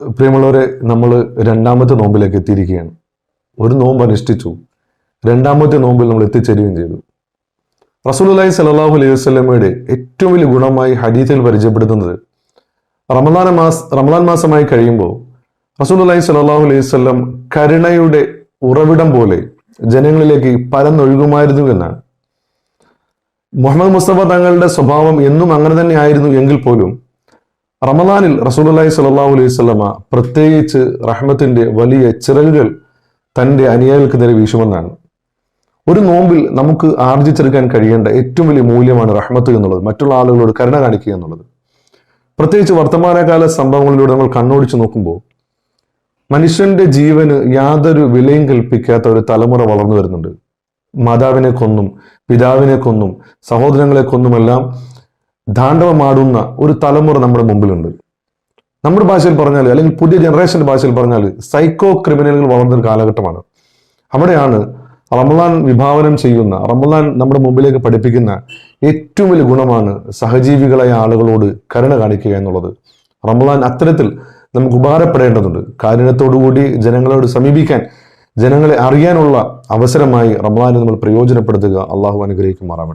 പ്രിയമുള്ളവരെ നമ്മൾ രണ്ടാമത്തെ നോമ്പിലേക്ക് എത്തിയിരിക്കുകയാണ്. ഒരു നോമ്പ് അനുഷ്ഠിച്ചു. രണ്ടാമത്തെ നോമ്പിൽ നമ്മൾ എത്തിച്ചേരുകയും ചെയ്തു. റസൂലുള്ളാഹി സലാഹു അലൈഹി വസ്ലമയുടെ ഏറ്റവും വലിയ ഗുണമായി ഹദീസിൽ പരിചയപ്പെടുത്തുന്നത് റമദാന മാസ റമദാൻ മാസമായി കഴിയുമ്പോൾ റസൂലുള്ളാഹി സലാഹു അലൈഹി വസല്ലം കരുണയുടെ ഉറവിടം പോലെ ജനങ്ങളിലേക്ക് പരന്നൊഴുകുമായിരുന്നു എന്നാണ്. മുഹമ്മദ് മുസ്തഫ തങ്ങളുടെ സ്വഭാവം എന്നും അങ്ങനെ തന്നെ ആയിരുന്നു എങ്കിൽ പോലും റമദാനിൽ റസൂലുള്ളാഹി സ്വല്ലല്ലാഹു അലൈഹി സ്വലമ പ്രത്യേകിച്ച് റഹ്മത്തിന്റെ വലിയ ചിറകുകൾ തന്റെ അനുയായികൾക്ക് നേരെ വീശുമെന്നാണ്. ഒരു നോമ്പിൽ നമുക്ക് ആർജിച്ചെടുക്കാൻ കഴിയേണ്ട ഏറ്റവും വലിയ മൂല്യമാണ് റഹ്മത്ത് എന്നുള്ളത് മറ്റുള്ള ആളുകളോട് കരുണ കാണിക്കുക എന്നുള്ളത്. പ്രത്യേകിച്ച് വർത്തമാനകാല സംഭവങ്ങളിലൂടെ നമ്മൾ കണ്ണോടിച്ച് നോക്കുമ്പോൾ മനുഷ്യന്റെ ജീവന് യാതൊരു വിലയും കൽപ്പിക്കാത്ത ഒരു തലമുറ വളർന്നു വരുന്നുണ്ട്. മാതാവിനെ കൊന്നും പിതാവിനെ കൊന്നും സഹോദരങ്ങളെ കൊന്നുമെല്ലാം ദാണ്ഡവമാടുന്ന ഒരു തലമുറ നമ്മുടെ മുമ്പിലുണ്ട്. നമ്മുടെ ഭാഷയിൽ പറഞ്ഞാൽ അല്ലെങ്കിൽ പുതിയ ജനറേഷന്റെ ഭാഷയിൽ പറഞ്ഞാൽ സൈക്കോ ക്രിമിനലുകൾ വളർന്ന ഒരു കാലഘട്ടമാണ്. അവിടെയാണ് റമദാൻ വിഭാവനം ചെയ്യുന്ന റമദാൻ നമ്മുടെ മുമ്പിലേക്ക് പഠിപ്പിക്കുന്ന ഏറ്റവും വലിയ ഗുണമാണ് സഹജീവികളായ ആളുകളോട് കരുണ കാണിക്കുക എന്നുള്ളത്. റമദാൻ അത്തരത്തിൽ നമുക്ക് ഉപകാരപ്പെടേണ്ടതുണ്ട്. കാരുണ്യത്തോടുകൂടി ജനങ്ങളോട് സമീപിക്കാൻ ജനങ്ങളെ അറിയാനുള്ള അവസരമായി റമദാനെ നമ്മൾ പ്രയോജനപ്പെടുത്തുക അള്ളാഹു അനുഗ്രഹിക്കുമാറാവട്ടെ.